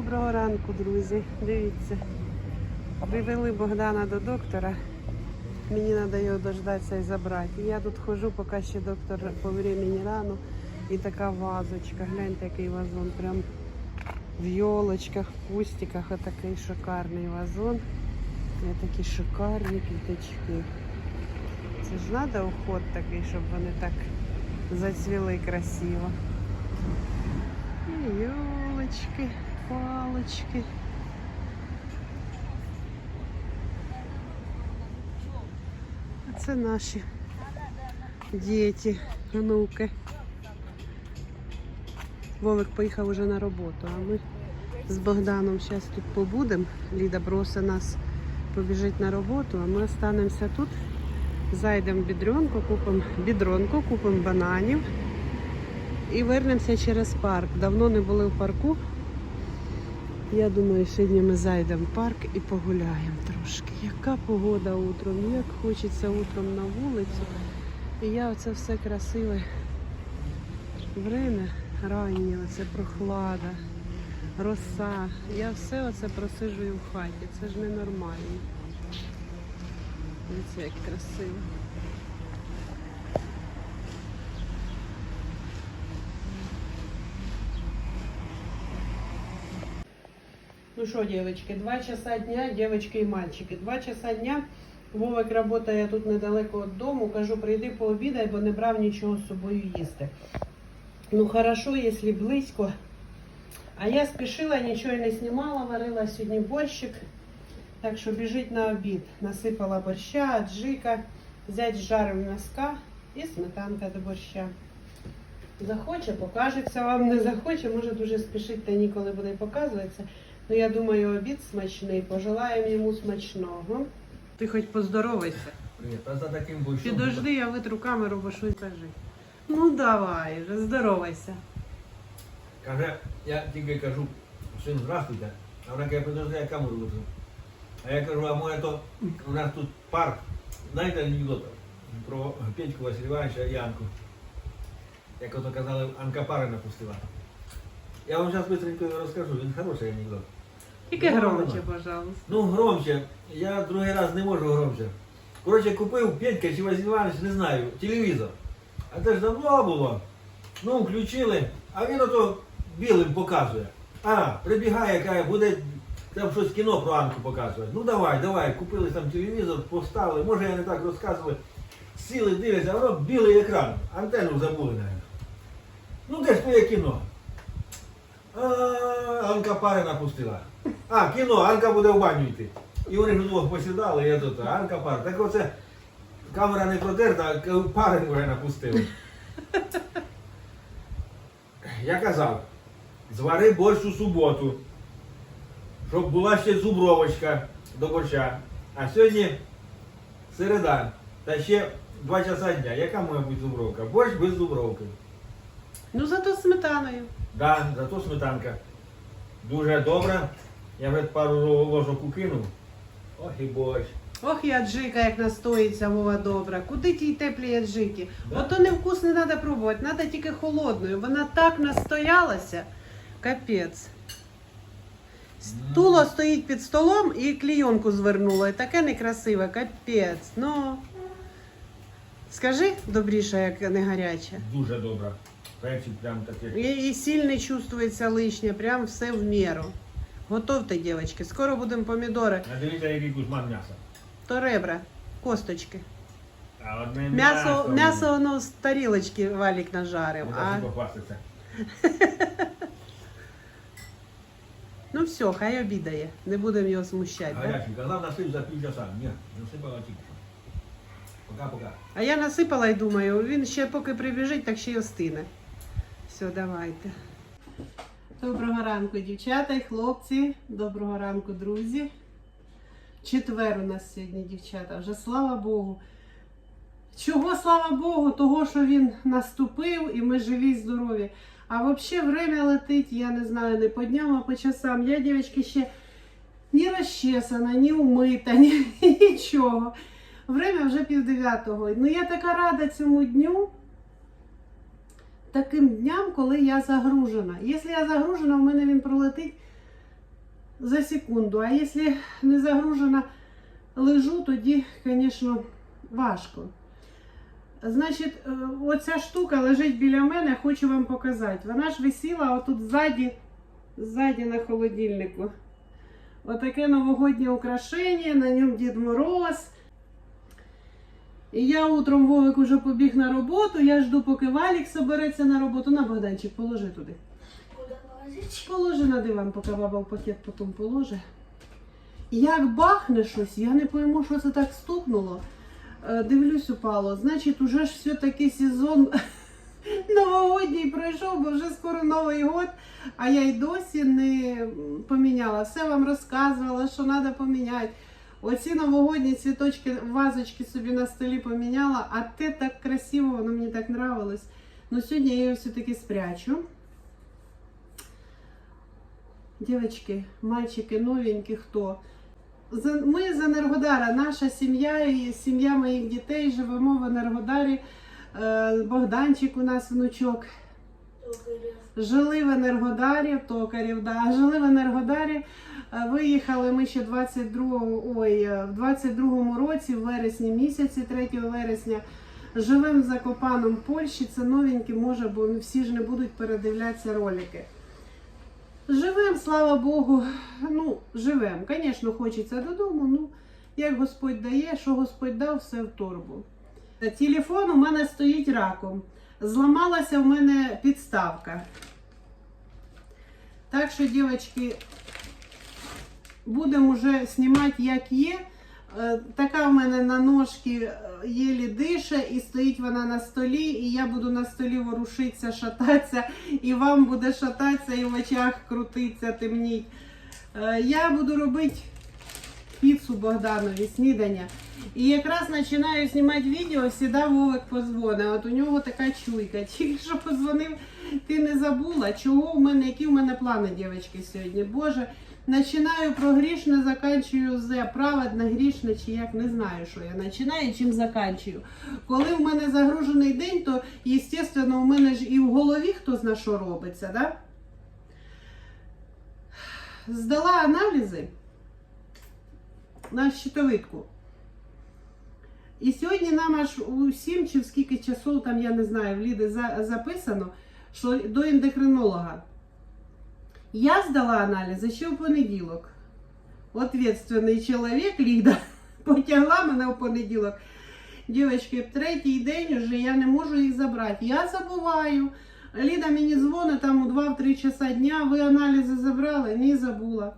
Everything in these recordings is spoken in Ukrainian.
Доброго ранку, друзі. Дивіться. Привели Богдана до доктора. Мені треба його дождатися і забрати. Я тут хожу, поки ще доктор по времени рано. І така вазочка. Гляньте, який вазон. Прям в йолочках, в кустиках. Отакий шикарний вазон. І такі шикарні квіточки. Це ж треба уход такий, щоб вони так зацвіли красиво. І Елочки, палочки. А це наші діти, внуки. Вовик поїхав уже на роботу, а ми з Богданом зараз тут побудемо. Ліда бросить нас побіжить на роботу, а ми останемося тут. Зайдемо в бідронку, купимо бідронку, купимо бананів і вернемося через парк. Давно не були в парку. Я думаю, сьогодні ми зайдемо в парк і погуляємо трошки. Яка погода утром, як хочеться утром на вулицю. І я оце все красиве время раннє, оце прохлада, роса. Я все оце просиджую в хаті. Це ж ненормально. Дивіться, як красиво. Ну что, девочки, два часа дня, девочки и мальчики. Два часа дня. Вовик работає тут недалеко від дому. Кажу, прийди пообідай, бо не брав нічого з собою їсти. Ну хорошо, якщо близько. А я спішила, нічого не знімала, варила сьогодні борщик. Так що біжить на обід. Насипала борща, аджика, зять жарив м'яска і сметанка до борща. Захоче, покажеться вам, не захоче, може дуже спішить та ніколи буде показуватися. Ну, я думаю, обід смачний. Пожелаємо йому смачного. Ти хоч поздоровайся. Привет, а за таким большим... Підожди, я витру камеру, бо щось кажи. Ну давай вже, здоровайся. Каже, я тільки кажу, син, здравствуйте. А вона каже, подожди, я камеру витру. А я кажу, а моє то, у нас тут парк. Знаєте анекдот про Петьку Василь Івановича і Анку? Як ото казали, Анка пари напустила. Я вам зараз швидко розкажу, він хороший анекдот. Тільки Ну, громче, пожалуйста. Ну, громче. Я другий раз не можу громче. Коротше, купив Петька чи Василь Іванович, не знаю, телевізор. А це ж давно було. Ну, включили, а він ото білим показує. А, прибігає, каже, буде там щось кіно про Анку показувати. Ну давай, давай, купили там телевізор, поставили, може я не так розказували. Сіли, дивляться, а воно білий екран, антенну забули, навіть. Ну де ж твоє кіно? А, Анка пари напустила. А, кіно, Анка буде в баню йти. І вони ж удвох посідали, я тут, Анка пар. Так оце камера не протерта, а пари вже напустили. Я казав, звари борщ у суботу, щоб була ще зубровочка до борща. А сьогодні середа, та ще два часа дня. Яка має бути зубровка? Борщ без зубровки. Ну зато з сметаною. Да, зато сметанка. Дуже добра. Я вже пару ложок укинув. Ох і борщ. Ох, і аджика, як настоїться, Вова добра. Куди тій теплі аджики? Да. Ото невкус не треба пробувати, треба тільки холодною. Вона так настоялася. Капець. Стуло стоїть під столом і клійонку звернула. І таке некрасиве, капець. Ну. Скажи добріше, як не гаряче. Дуже добра. Перчик прям таке. І, і сіль не чувствується лишнє, прям все в міру. Готовте, дівчатки. Скоро будемо помідори. А дивіться, який кузьман м'яса. То ребра, косточки. А одне М'ясо, м'ясо воно з тарілочки валік нажарив. А... а... Ну все, хай обідає. Не будемо його смущати. Да? Гарячий. Казав насип за пів часа. Ні, насипала тільки що. Пока-пока. А я насипала і думаю, він ще поки прибіжить, так ще й остине. Все, давайте. Доброго ранку, дівчата і хлопці. Доброго ранку, друзі. Четвер у нас сьогодні, дівчата. Вже слава Богу. Чого слава Богу? Того, що він наступив і ми живі, здорові. А взагалі время летить, я не знаю, не по дням, а по часам. Я, дівчатки, ще ні розчесана, ні умита, ні, нічого. Время вже пів дев'ятого. Ну я така рада цьому дню. Таким дням, коли я загружена. Якщо я загружена, в мене він пролетить за секунду. А якщо не загружена лежу, тоді, звісно, важко. Значить, е, оця штука лежить біля мене, хочу вам показати. Вона ж висіла отут ззаді, ззаді на холодильнику. Отаке новогоднє украшення, на ньому Дід Мороз. І я утром Вовик уже побіг на роботу, я жду, поки Валік собереться на роботу. На Богданчик, положи туди. Положи на диван, поки баба в пакет потім положи. Як бахне щось, я не пойму, що це так стукнуло. Е, Дивлюсь, упало. Значить, уже ж все-таки сезон новогодній пройшов, бо вже скоро Новий год, а я й досі не поміняла. Все вам розказувала, що треба поміняти. Оці новогодні цвіточки, вазочки собі на столі поміняла, а те так красиво, воно мені так нравилось. Ну сьогодні я його все-таки спрячу. Дівчатки, мальчики, новенькі, хто? Ми з Енергодара, наша сім'я і сім'я моїх дітей живемо в Енергодарі. Е, Богданчик у нас внучок. Жили в Енергодарі, токарів, да, жили в Енергодарі. Е, Виїхали ми ще 22, ой, е, в 22-му році, в вересні місяці, 3 вересня. Живемо в Закопаном Польщі. Це новенькі, може, бо всі ж не будуть передивлятися ролики. Живемо, слава Богу. Ну, живемо. Звісно, хочеться додому. Ну, як Господь дає, що Господь дав, все в торбу. Телефон у мене стоїть раком. Зламалася в мене підставка. Так що, дівчатки, будемо вже знімати, як є. Е, Така в мене на ножки е, єлі дише, і стоїть вона на столі, і я буду на столі ворушитися, шататися, і вам буде шататися, і в очах крутитися, темніть. Е, Я буду робити піцу Богданові, снідання. І якраз починаю знімати відео, сіда Вовик позвонить. От у нього така чуйка. Тільки що позвонив, ти не забула, чого в мене, які в мене плани, дівчатки, сьогодні. Боже, починаю про грішне, заканчую з праведне, грішне, чи як не знаю, що я починаю, чим заканчую. Коли в мене загружений день, то, звісно, у мене ж і в голові хто зна що робиться, да? Здала аналізи на щитовидку. І сьогодні нам аж у 7 чи в скільки часов, там я не знаю, в Ліди записано, що до ендокринолога. Я здала аналізи ще в понеділок. Ответственний чоловік Ліда потягла мене в понеділок. Дівчатки, третій день вже я не можу їх забрати. Я забуваю. Ліда мені дзвонить там у 2-3 часа дня. Ви аналізи забрали? Ні, забула.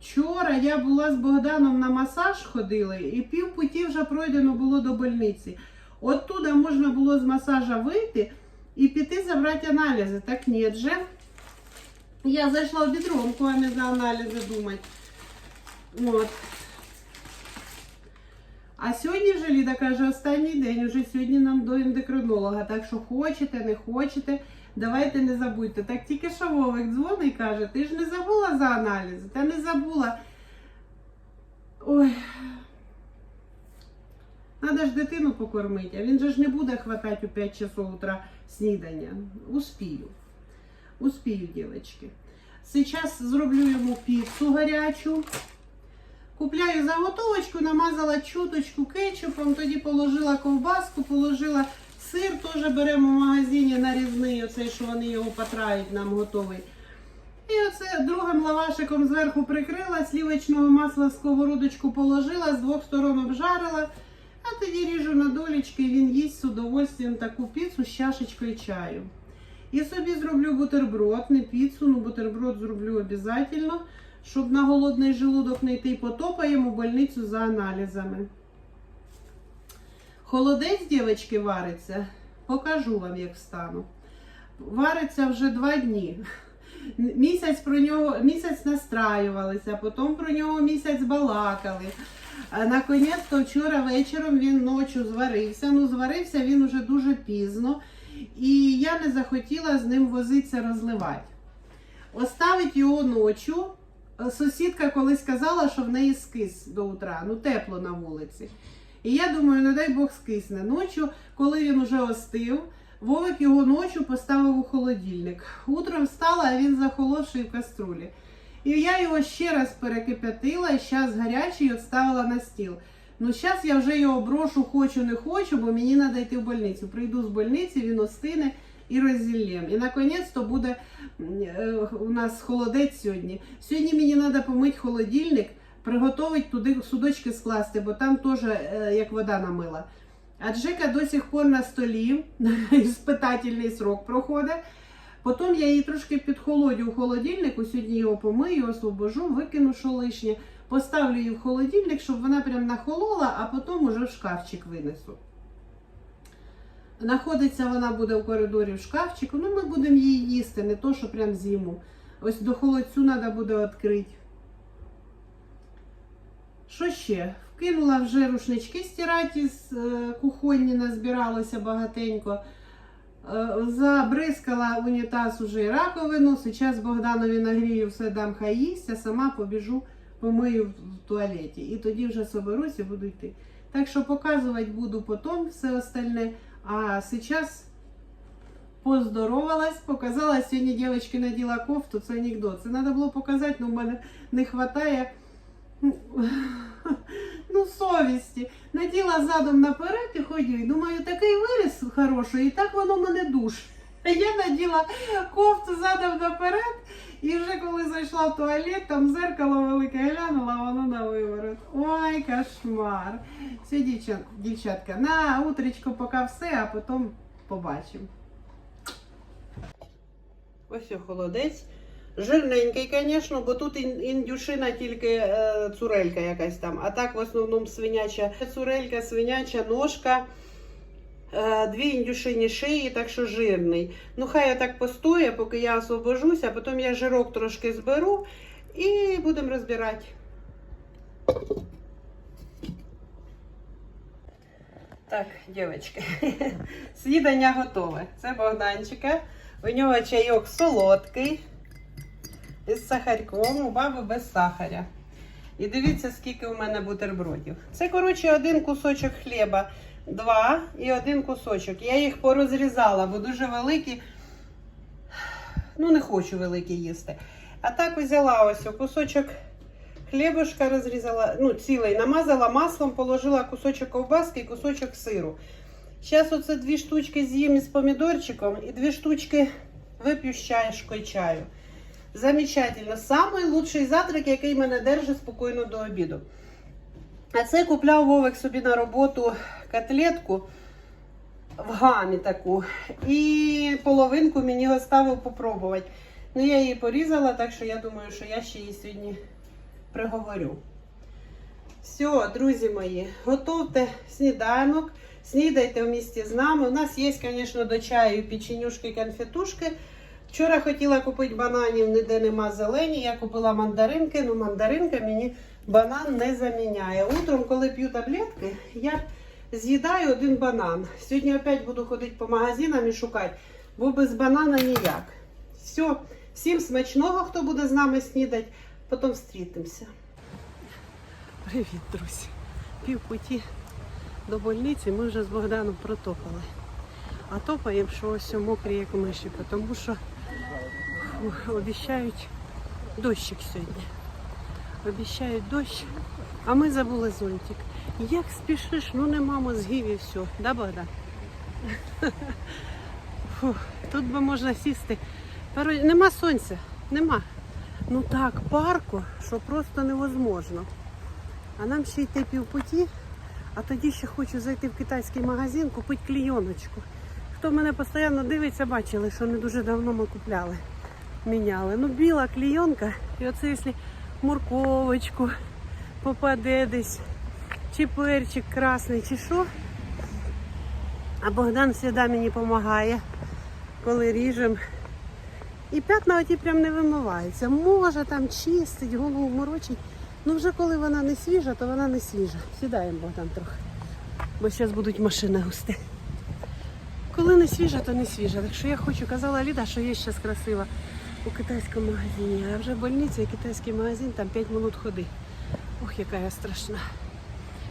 Вчора я була з Богданом на масаж ходили, і пів путі вже пройдено було до больниці. Оттуда можна було з масажа вийти і піти забрати аналізи. Так ні же. Я зайшла в бідронку, а не за аналізи думати. От. А сьогодні вже Ліда каже, останній день, уже сьогодні нам до ендокринолога. Так що хочете, не хочете, давайте не забудьте. Так тільки що Вовик дзвонить і каже, ти ж не забула за аналізи? Та не забула. Ой. Надо ж дитину покормити, а він же ж не буде хватати у 5 часов утра снідання. Успію. Успію, дівчатки. Сейчас зроблю йому піцу гарячу. Купляю заготовочку, намазала чуточку кетчупом, тоді положила ковбаску, положила сир, теж беремо в магазині нарізний, оцей, що вони його потрають, нам готовий. І оце другим лавашиком зверху прикрила, слівочного масла в сковородочку положила, з двох сторон обжарила, а тоді ріжу на долічки, і він їсть з удовольствием таку піцу з чашечкою чаю. І собі зроблю бутерброд, не піцу, ну бутерброд зроблю обов'язково, щоб на голодний желудок не йти потопаємо в больницю за аналізами. Холодець, дівчатки, вариться. Покажу вам, як встану. Вариться вже два дні. Місяць про нього місяць настраювалися, потім про нього місяць балакали. Наконець-то вчора вечором він ночі зварився. Ну, зварився він уже дуже пізно. І я не захотіла з ним возитися розливати. Оставить його ночі. Сусідка колись казала, що в неї скис до утра, ну тепло на вулиці. І я думаю, не дай Бог скисне. Ночі, коли він уже остив, Вовик його ночі поставив у холодильник. Утром встала, а він захолодший в каструлі. І я його ще раз перекип'ятила і зараз гарячий відставила на стіл. Ну, зараз я вже його брошу, хочу, не хочу, бо мені треба йти в больницю. Прийду з больниці, він остине і розділємо. І наконець-то буде е, у нас холодець сьогодні. Сьогодні мені треба помити холодильник, приготувати туди судочки скласти, бо там теж е, як вода намила. А Джека до сих пор на столі, іспитательний срок проходить. Потім я її трошки підхолодю у холодильнику, сьогодні його помию, освобожу, викину що лишнє, поставлю її в холодильник, щоб вона прям нахолола, а потім уже в шкафчик винесу. Находиться вона буде в коридорі в шкафчику, ну ми будемо її їсти, не то, що прям зиму. Ось до холодцю треба буде відкрити. Що ще? Вкинула вже рушнички стирати з е, кухонні, назбиралося багатенько. Е, Забризкала унітаз уже і раковину. Зараз Богданові нагрію все дам хай їсть, а сама побіжу помию в туалеті. І тоді вже соберусь і буду йти. Так що показувати буду потім все остальне. А зараз поздоровалась, показала. Сьогодні дівчинки наділа кофту, це анекдот. Це треба було показати, але в мене не вистачає ну, совісті. Наділа задом наперед і ходю. І думаю, такий виріс хороший, і так воно мене. А Я наділа кофту задом наперед, і вже коли зайшла в туалет, там зеркало велике глянула, воно на виворот. Ой, кошмар. Все, дівчат, дівчатка, на утречко поки все, а потім побачимо. Ось холодець. Жирненький, звісно, бо тут індюшина тільки е, цурелька якась там. А так в основному свиняча цурелька, свиняча ножка. Е, дві індюшині шиї, так що жирний. Ну, хай я так постоє, поки я освобожуся, а потім я жирок трошки зберу і будемо розбирати. Так, дівчатки, снідання готове. Це Богданчика. У нього чайок солодкий із сахарком, у баби без сахаря. І дивіться, скільки у мене бутербродів. Це, коротше, один кусочок хліба, два і один кусочок. Я їх порозрізала, бо дуже великі. Ну, не хочу великі їсти. А так взяла ось кусочок хлібушка розрізала, ну, цілий, намазала маслом, положила кусочок ковбаски і кусочок сиру. Зараз оце дві штучки з'їм із помідорчиком і дві штучки вип'ю з чашкою чаю. Замечательно. Самий лучший завтрак, який мене держить спокійно до обіду. А це купляв Вовик собі на роботу котлетку в гамі таку. І половинку мені оставив попробувати. Ну, я її порізала, так що я думаю, що я ще її сьогодні приговорю. Все, друзі мої, готовте сніданок, снідайте в місті з нами. У нас є, звісно, до чаю печенюшки, конфетушки. Вчора хотіла купити бананів, ніде нема зелені. Я купила мандаринки, але мандаринка мені банан не заміняє. Утром, коли п'ю таблетки, я з'їдаю один банан. Сьогодні опять буду ходити по магазинам і шукати, бо без банана ніяк. Все, всім смачного, хто буде з нами снідати. Потім зустрітимося. Привіт, друзі. Пів путі до больниці ми вже з Богданом протопали. А топаємо, що ось мокрі, як миші, тому що фу, обіцяють дощик сьогодні. Обіцяють дощ, а ми забули зонтик. Як спішиш, ну нема мозгів і все. Да, Богдан? Фу, тут би можна сісти. Порой- Нема сонця, нема. Ну так, парку, що просто невозможно. А нам ще йти півпуті, а тоді ще хочу зайти в китайський магазин, купити клійоночку. Хто мене постійно дивиться, бачили, що не дуже давно ми купляли, міняли. Ну, біла клійонка, і оце якщо морковочку попаде десь, чи перчик красний, чи що. А Богдан завжди мені допомагає, коли ріжемо. І п'ятна оті прям не вимиваються. Може там чистить, голову морочить. Ну вже коли вона не свіжа, то вона не свіжа. Сідаємо Богдан трохи. Бо зараз будуть машини густи. Коли не свіжа, то не свіжа. Так що я хочу, казала Ліда, що є зараз красива у китайському магазині. А вже больниця і китайський магазин, там 5 минут ходи. Ох, яка я страшна.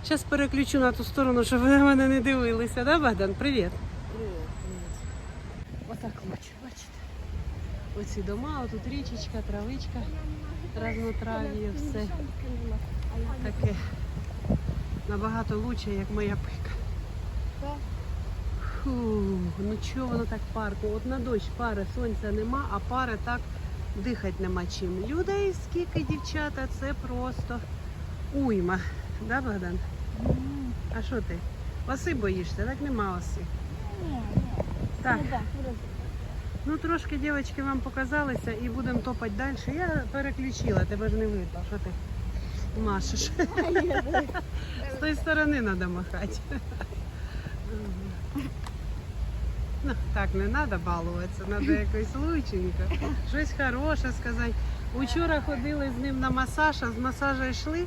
Зараз переключу на ту сторону, щоб ви на мене не дивилися, да, Богдан? Привіт. Отак лучше, бачите? оці дома, отут річечка, травичка, разнотрав'я, все таке набагато лучше, як моя пика. Фу, ну чого воно так парко? От на дощ пари, сонця нема, а пари так дихати нема чим. Людей скільки дівчата, це просто уйма. Да, Богдан? А що ти? Оси боїшся, так нема оси. Так. Ну трошки дівчатки вам показалися і будемо топати далі. Я переключила, тебе ж не видно, що ти машеш. З тої сторони треба махати. Ну, так не треба балуватися, треба якось лученько. Щось хороше сказати. Учора ходили з ним на масаж, а з масажа йшли.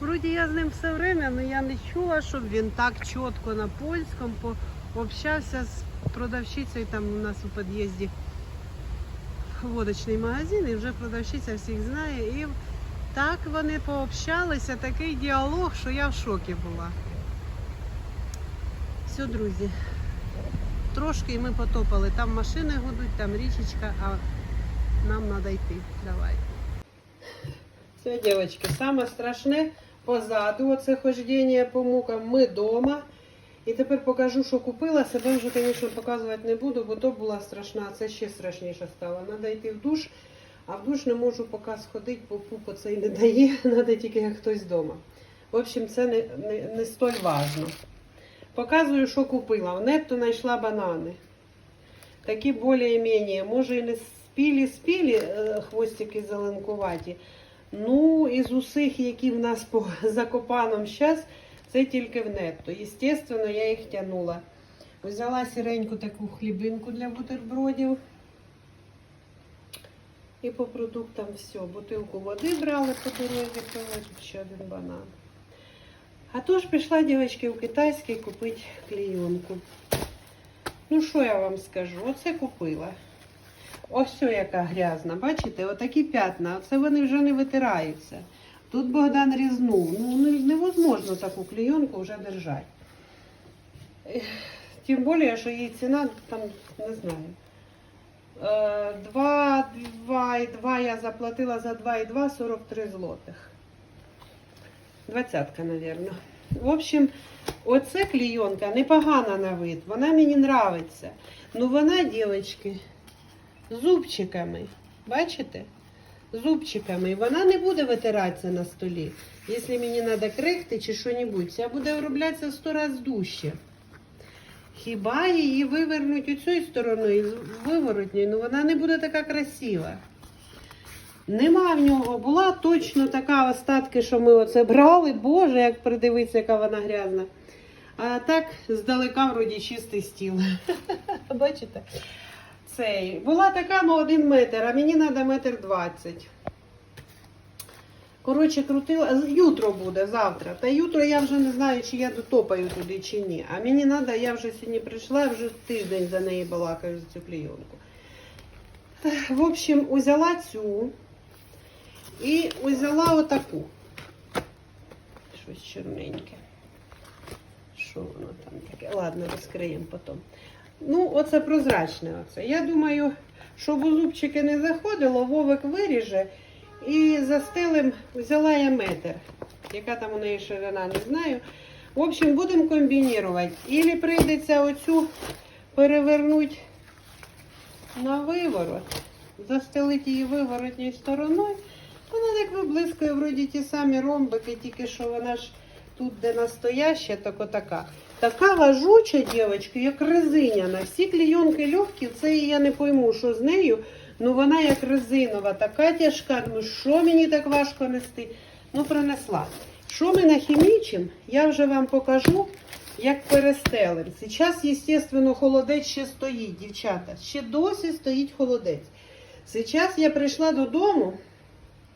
Вроді я з ним все время, але я не чула, щоб він так чітко на польському пообщався з продавщицею там у нас у під'їзді водочний магазин, і вже продавщиця всіх знає. І так вони пообщалися, такий діалог, що я в шокі була. Все, друзі. Трошки і ми потопали. Там машини гудуть, там річечка, а нам треба йти. Давай. Все, дівчатки, саме страшне позаду оце хождення по мукам. Ми вдома. І тепер покажу, що купила. Себе вже, звісно, показувати не буду, бо то була страшна, це ще страшніше стало. Треба йти в душ, а в душ не можу поки сходити, бо пупа цей не дає, треба тільки як хтось вдома. В общем, це не, не, не столь важно. Показую, що купила. В нетто знайшла банани. Такі більш-менш, може і не спілі-спілі е, хвостики зеленкуваті. Ну, із усіх, які в нас по закопанам зараз, це тільки в нетто. Естественно, я їх тягнула. Взяла сіреньку таку хлібинку для бутербродів. І по продуктам все. Бутилку води брали по дорозі, тут ще один банан. А то ж пішла, дівчатки, в китайський купити клейонку. Ну, що я вам скажу? Оце купила. Ось яка грязна. Бачите, отакі п'ятна. Оце вони вже не витираються. Тут Богдан різнув. Ну, невозможно таку клейонку вже держати. Тим більше, що її ціна там, не знаю. Е, Два, два, і два я заплатила за 2,2 43 злотих. Двадцятка, мабуть. В общем, оце клейонка непогана на вид. Вона мені нравиться. Ну вона, дівчатки, зубчиками. Бачите? Зубчиками. Вона не буде витиратися на столі. Якщо мені треба крихти чи що-небудь, ця буде вироблятися 100 разів дужче. Хіба її вивернуть у цією стороною, з виворотньою, ну вона не буде така красива. Нема в нього, була точно така остатки, що ми оце брали. Боже, як придивитися, яка вона грязна. А так здалека вроді чистий стіл. Бачите? Цей. Була така, ну, один метр, а мені треба метр двадцять. Коротше, крутила. Ютро буде завтра. Та ютро я вже не знаю, чи я дотопаю туди, чи ні. А мені треба, я вже сьогодні прийшла, вже тиждень за неї балакаю за цю клейонку. В общем, узяла цю і узяла отаку. Щось чорненьке. Що воно там таке? Ладно, розкриємо потім. Ну, оце прозрачне. Оце. Я думаю, щоб у зубчики не заходило, Вовик виріже і застелим взяла я метр. Яка там у неї ширина, не знаю. В общем, будемо комбінувати. Ілі прийдеться оцю перевернути на виворот, застелити її виворотньою стороною. Вона так виблискує, вроді ті самі ромбики, тільки що вона ж тут, де настояща, так отака. Така важуча, дівчатка, як резиняна. Всі клейонки легкі, це я не пойму, що з нею. Ну вона як резинова, така тяжка. Ну що мені так важко нести? Ну, принесла. Що ми нахімічимо, я вже вам покажу, як перестелим. Зараз, звісно, холодець ще стоїть, дівчата. Ще досі стоїть холодець. Зараз я прийшла додому,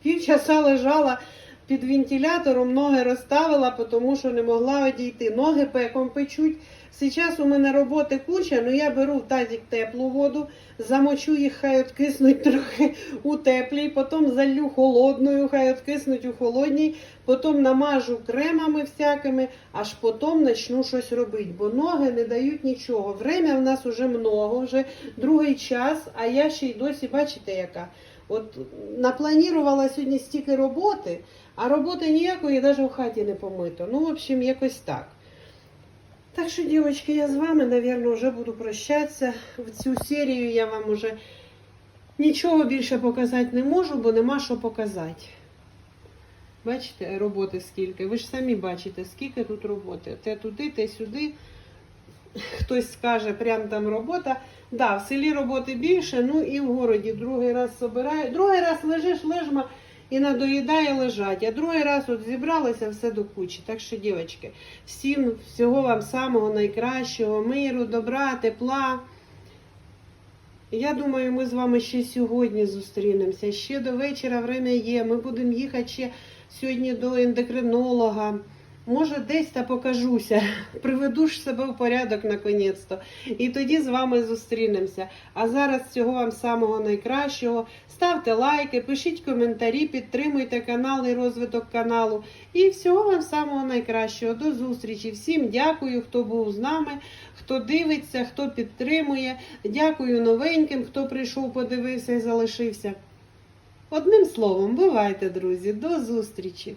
півчаса лежала, під вентилятором ноги розставила, тому що не могла одійти. Ноги пеком печуть. Зараз у мене роботи куча, ну я беру в тазик теплу воду, замочу їх, хай откиснуть трохи у теплій, потім залью холодною, хай откиснуть у холодній, потім намажу кремами всякими, аж потім почну щось робити, бо ноги не дають нічого. Время в нас вже много, вже другий час, а я ще й досі, бачите, яка. От напланувала сьогодні стільки роботи, а роботи ніякої навіть в хаті не помито. Ну, в общем, якось так. Так що, дівчатки, я з вами, мабуть, вже буду прощатися. В цю серію я вам уже нічого більше показати не можу, бо нема що показати. Бачите, роботи скільки. Ви ж самі бачите, скільки тут роботи. Те туди, те сюди. Хтось скаже, прям там робота. Да, в селі роботи більше, ну і в городі другий раз собираю. Другий раз лежиш лежма і надоїдає лежать. А другий раз от зібралися все до кучі. Так що, дівчатки, всім всього вам самого найкращого, миру, добра, тепла. Я думаю, ми з вами ще сьогодні зустрінемося. Ще до вечора время є. Ми будемо їхати ще сьогодні до ендокринолога. Може, десь та покажуся, приведу ж себе в порядок наконець-то. І тоді з вами зустрінемося. А зараз всього вам самого найкращого. Ставте лайки, пишіть коментарі, підтримуйте канал і розвиток каналу. І всього вам самого найкращого. До зустрічі. Всім дякую, хто був з нами, хто дивиться, хто підтримує. Дякую новеньким, хто прийшов, подивився і залишився. Одним словом, бувайте, друзі, до зустрічі!